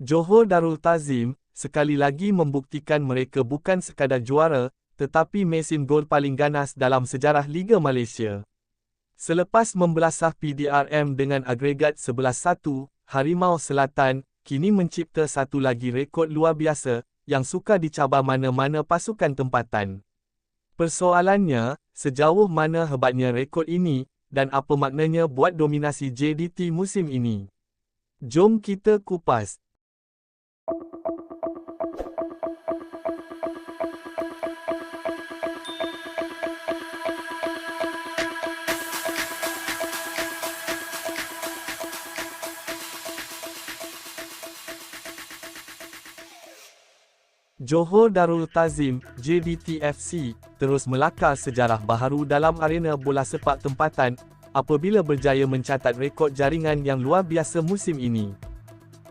Johor Darul Tazim, sekali lagi membuktikan mereka bukan sekadar juara, tetapi mesin gol paling ganas dalam sejarah Liga Malaysia. Selepas membelasah PDRM dengan agregat 11-1, Harimau Selatan, kini mencipta satu lagi rekod luar biasa, yang suka dicabar mana-mana pasukan tempatan. Persoalannya, sejauh mana hebatnya rekod ini, dan apa maknanya buat dominasi JDT musim ini. Jom kita kupas. Johor Darul Tazim, JDTFC, terus melakar sejarah baharu dalam arena bola sepak tempatan apabila berjaya mencatat rekod jaringan yang luar biasa musim ini.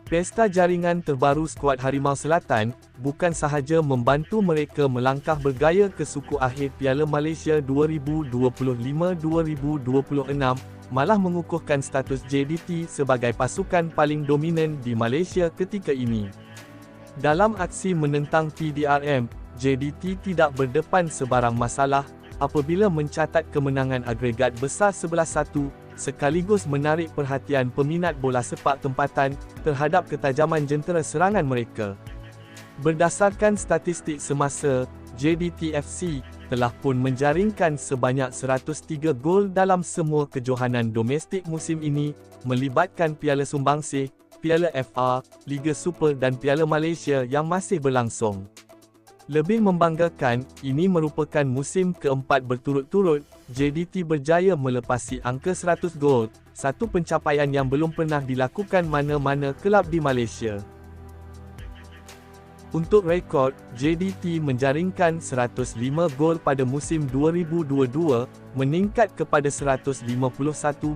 Pesta jaringan terbaru skuad Harimau Selatan bukan sahaja membantu mereka melangkah bergaya ke suku akhir Piala Malaysia 2025-2026, malah mengukuhkan status JDT sebagai pasukan paling dominan di Malaysia ketika ini. Dalam aksi menentang PDRM, JDT tidak berdepan sebarang masalah apabila mencatat kemenangan agregat besar 11-1 sekaligus menarik perhatian peminat bola sepak tempatan terhadap ketajaman jentera serangan mereka. Berdasarkan statistik semasa, JDTFC telah pun menjaringkan sebanyak 103 gol dalam semua kejohanan domestik musim ini melibatkan Piala Sumbangsih, Piala FA, Liga Super dan Piala Malaysia yang masih berlangsung. Lebih membanggakan, ini merupakan musim keempat berturut-turut, JDT berjaya melepasi angka 100 gol, satu pencapaian yang belum pernah dilakukan mana-mana kelab di Malaysia. Untuk rekod, JDT menjaringkan 105 gol pada musim 2022, meningkat kepada 151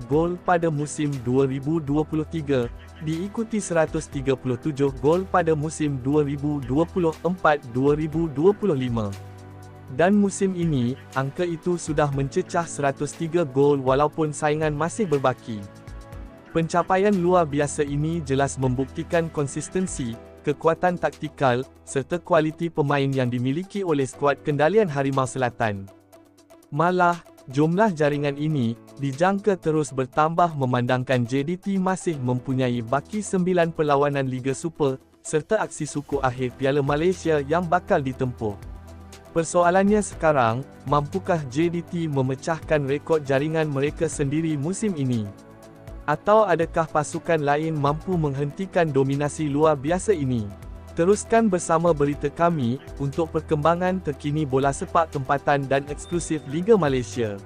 gol pada musim 2023, diikuti 137 gol pada musim 2024-2025. Dan musim ini, angka itu sudah mencecah 103 gol walaupun saingan masih berbaki. Pencapaian luar biasa ini jelas membuktikan konsistensi, kekuatan taktikal, serta kualiti pemain yang dimiliki oleh skuad kendalian Harimau Selatan. Malah, Jumlah jaringan ini dijangka terus bertambah memandangkan JDT masih mempunyai baki 9 perlawanan Liga Super serta aksi suku akhir Piala Malaysia yang bakal ditempuh. Persoalannya sekarang, mampukah JDT memecahkan rekod jaringan mereka sendiri musim ini? Atau adakah pasukan lain mampu menghentikan dominasi luar biasa ini? Teruskan bersama berita kami untuk perkembangan terkini bola sepak tempatan dan eksklusif Liga Malaysia.